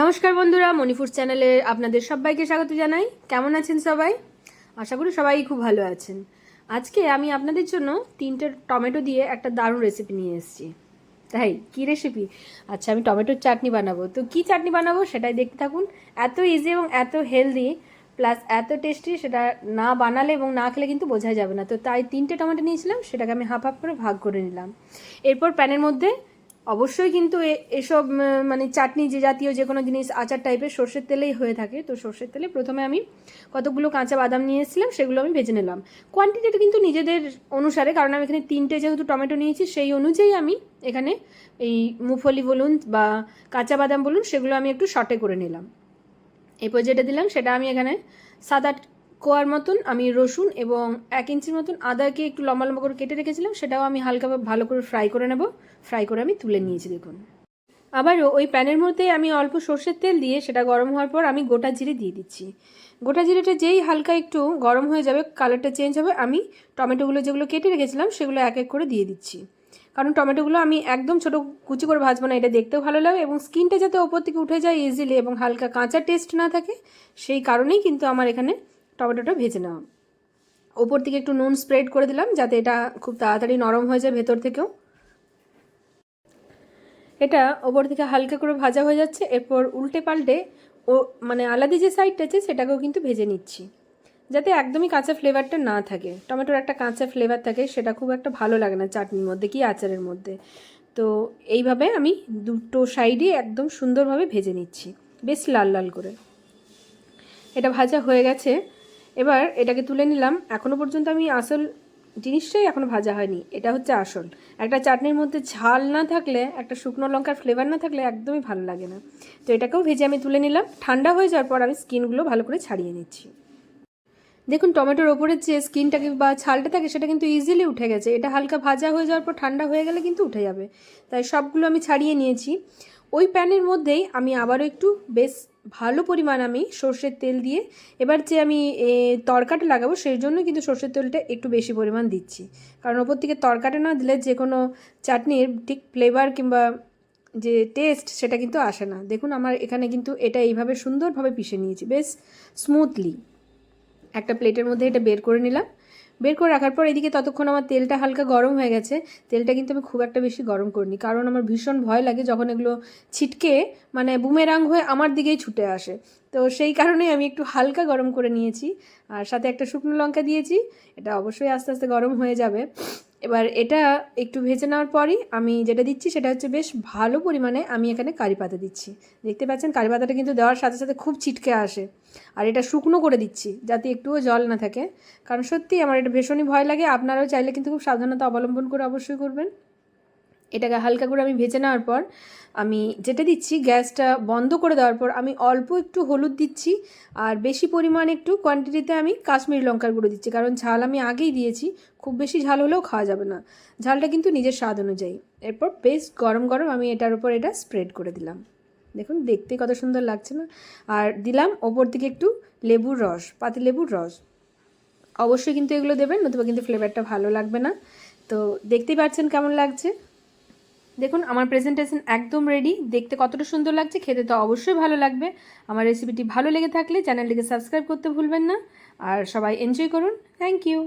নমস্কার বন্ধুরা মণিপুর চ্যানেলে আপনাদের সবাইকে স্বাগত জানাই। কেমন আছেন সবাই? আশা করি সবাই খুব ভালো আছেন। আজকে আমি আপনাদের জন্য তিনটে টমেটো দিয়ে একটা দারুণ রেসিপি নিয়ে এসেছি। তাই, কি রেসিপি আচ্ছা আমি টমেটোর চাটনি বানাবো। তো কি চাটনি বানাবো সেটাই দেখতে থাকুন। এত ইজি এবং এত হেলদি প্লাস এত টেস্টি সেটা না বানালে এবং না খেলে কিন্তু বোঝা যাবে না। তো তাই তিনটে টমেটো নিয়েছিলাম, সেটাকে আমি হাফ হাফ করে ভাগ করে নিলাম। এরপর প্যানের মধ্যে অবশ্যই কিন্তু এসব মানে চাটনি যে জাতীয় যে কোনো জিনিস, আচার টাইপের সর্ষের তেলেই হয়ে থাকে। তো সর্ষের তেলে প্রথমে আমি কতগুলো কাঁচা বাদাম নিয়ে এসেছিলাম, সেগুলো আমি ভেজে নিলাম। কোয়ান্টিটিটা কিন্তু নিজেদের অনুসারে, কারণ আমি এখানে তিনটে যেহেতু টমেটো নিয়েছি, সেই অনুযায়ী আমি এখানে এই মুফলি বলুন বা কাঁচা বাদাম বলুন, সেগুলো আমি একটু শর্টে করে নিলাম। এরপর যেটা দিলাম, সেটা আমি এখানে সাত আট কোয়ার মতন আমি রসুন এবং এক ইঞ্চির মতন আদাকে একটু লম্বা লম্বা করে কেটে রেখেছিলাম, সেটাও আমি হালকা ভালো করে ফ্রাই করে নেব। ফ্রাই করে আমি তুলে নিয়েছি, দেখুন। আবারও ওই প্যানের মধ্যে আমি অল্প সর্ষের তেল দিয়ে সেটা গরম হওয়ার পর আমি গোটা জিরে দিয়ে দিচ্ছি। গোটা জিরেটা যেই হালকা একটু গরম হয়ে যাবে কালারটা চেঞ্জ হবে, আমি টমেটোগুলো যেগুলো কেটে রেখেছিলাম, সেগুলো এক এক করে দিয়ে দিচ্ছি। কারণ টমেটোগুলো আমি একদম ছোটো কুচি করে ভাজবো না, এটা দেখতেও ভালো লাগে এবং স্কিনটা যাতে ওপর থেকে উঠে যায় ইজিলি এবং হালকা কাঁচা টেস্ট না থাকে, সেই কারণেই কিন্তু আমার এখানে টমেটোটা ভেজে নেওয়া। ওপর থেকে একটু নুন স্প্রেড করে দিলাম যাতে এটা খুব তাড়াতাড়ি নরম হয়ে যায় ভেতর থেকেও। এটা ওপর থেকে হালকা করে ভাজা হয়ে যাচ্ছে। এরপর উল্টে পাল্টে ও মানে আলাদা যে সাইডটা আছে সেটাকেও কিন্তু ভেজে নিচ্ছি। যাতে একদমই কাঁচা ফ্লেভারটা না থাকে। টমেটোর একটা কাঁচা ফ্লেভার থাকে সেটা খুব একটা ভালো লাগে না চাটনির মধ্যে কি আচারের মধ্যে। তো এইভাবে আমি দুটো সাইডে একদম সুন্দরভাবে ভেজে নিচ্ছি। বেশ লাল লাল করে। এটা ভাজা হয়ে গেছে। এবার এটাকে তুলে নিলাম। এখনও পর্যন্ত আমি আসল জিনিসটাই এখনও ভাজা হয়নি। এটা হচ্ছে আসল। একটা চাটনির মধ্যে ঝাল না থাকলে, একটা শুকনো লঙ্কার ফ্লেভার না থাকলে একদমই ভালো লাগে না। তো এটাকেও ভেজে আমি তুলে নিলাম। ঠান্ডা হয়ে যাওয়ার পর আমি স্কিনগুলো ভালো করে ছাড়িয়ে নিচ্ছি। দেখুন, টমেটোর ওপরের যে স্কিনটাকে বা ছালটা থাকে, সেটা কিন্তু ইজিলি উঠে গেছে। এটা হালকা ভাজা হয়ে যাওয়ার পর ঠান্ডা হয়ে গেলে কিন্তু উঠে যাবে। তাই সবগুলো আমি ছাড়িয়ে নিয়েছি। ওই প্যানের মধ্যেই আমি আবারও একটু বেশ ভালো পরিমাণ আমি সর্ষের তেল দিয়ে, এবার যে আমি তরকাটা লাগাবো সেই জন্য কিন্তু সর্ষের তেলটা একটু বেশি পরিমাণ দিচ্ছি। কারণ ওপর থেকে তরকাটা না দিলে যে কোনো চাটনির ঠিক ফ্লেভার কিংবা যে টেস্ট সেটা কিন্তু আসে না। দেখুন আমার এখানে কিন্তু এটা এইভাবে সুন্দরভাবে পিষে নিয়েছি, বেশ স্মুথলি একটা প্লেটের মধ্যে এটা বের করে নিলাম। বের করে রাখার পর এদিকে ততক্ষণ আমার তেলটা হালকা গরম হয়ে গেছে। তেলটা কিন্তু আমি খুব একটা বেশি গরম করিনি, কারণ আমার ভীষণ ভয় লাগে যখন এগুলো ছিটকে মানে বুমেরাং হয়ে আমার দিকেই ছুটে আসে। তো সেই কারণে আমি একটু হালকা গরম করে নিয়েছি, আর সাথে একটা শুকনো লঙ্কা দিয়েছি, এটা অবশ্যই আস্তে আস্তে গরম হয়ে যাবে। এবার এটা একটু ভেজে নেওয়ার পরই আমি যেটা দিচ্ছি সেটা হচ্ছে বেশ ভালো পরিমাণে আমি এখানে কারি পাতা দিচ্ছি। দেখতে পাচ্ছেন কারি পাতাটা কিন্তু দেওয়ার সাথে সাথে খুব ছিটকে আসে। আর এটা শুকনো করে দিচ্ছি যাতে একটুও জল না থাকে। কারণ সত্যি আমার এটা ভীষণই ভয় লাগে। আপনারাও চাইলে কিন্তু খুব সাবধানতা অবলম্বন করে অবশ্যই করবেন। এটাকে হালকা করে আমি ভেজে নেওয়ার পর আমি যেটা দিচ্ছি, গ্যাসটা বন্ধ করে দেওয়ার পর আমি অল্প একটু হলুদ দিচ্ছি আর বেশি পরিমাণ একটু কোয়ান্টিটিতে আমি কাশ্মীরি লঙ্কার গুঁড়ো দিচ্ছি। কারণ ঝাল আমি আগেই দিয়েছি, খুব বেশি ঝাল হলেও খাওয়া যাবে না। ঝালটা কিন্তু নিজের স্বাদ অনুযায়ী। এরপর বেশ গরম গরম আমি এটার উপর এটা স্প্রেড করে দিলাম। দেখুন, দেখতে কত সুন্দর লাগছে না? আর দিলাম ওপর থেকে একটু লেবুর রস, পাতি লেবুর রস। অবশ্যই কিন্তু এগুলো দেবেন, নতুবা কিন্তু ফ্লেভারটা ভালো লাগবে না। তো দেখতেই পাচ্ছেন কেমন লাগছে। দেখুন, আমার প্রেজেন্টেশন একদম রেডি দেখতে কতটা সুন্দর লাগছে, খেতে তো অবশ্যই ভালো লাগবে। আমার রেসিপিটি ভালো লেগে থাকলে চ্যানেলটিকে সাবস্ক্রাইব করতে ভুলবেন না। আর সবাই এনজয় করুন। Thank you